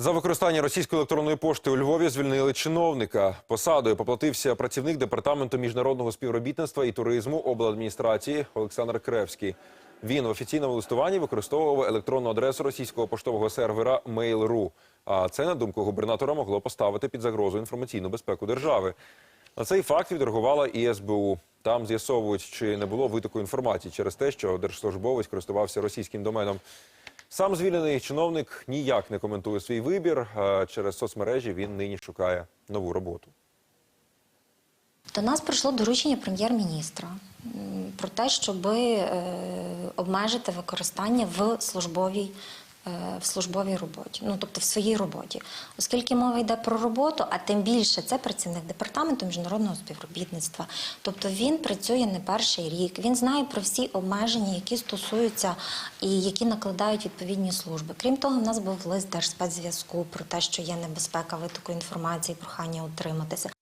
За використання російської електронної пошти у Львові звільнили чиновника. Посадою поплатився працівник департаменту міжнародного співробітництва і туризму обладміністрації Олександр Кревський. Він в офіційному листуванні використовував електронну адресу російського поштового сервера Mail.ru. А це, на думку губернатора, могло поставити під загрозу інформаційну безпеку держави. На цей факт відреагувала і СБУ. Там з'ясовують, чи не було витоку інформації через те, що держслужбовець користувався російським доменом. Сам звільнений чиновник ніяк не коментує свій вибір. Через соцмережі він нині шукає нову роботу. До нас прийшло доручення прем'єр-міністра про те, щоб обмежити використання в службовій. Е, В службовій роботі, ну тобто в своїй роботі, оскільки мова йде про роботу, а тим більше це працівник департаменту міжнародного співробітництва. Тобто він працює не перший рік. Він знає про всі обмеження, які стосуються і які накладають відповідні служби. Крім того, в нас був лист Держспецзв'язку про те, що є небезпека витоку інформації, прохання утриматися.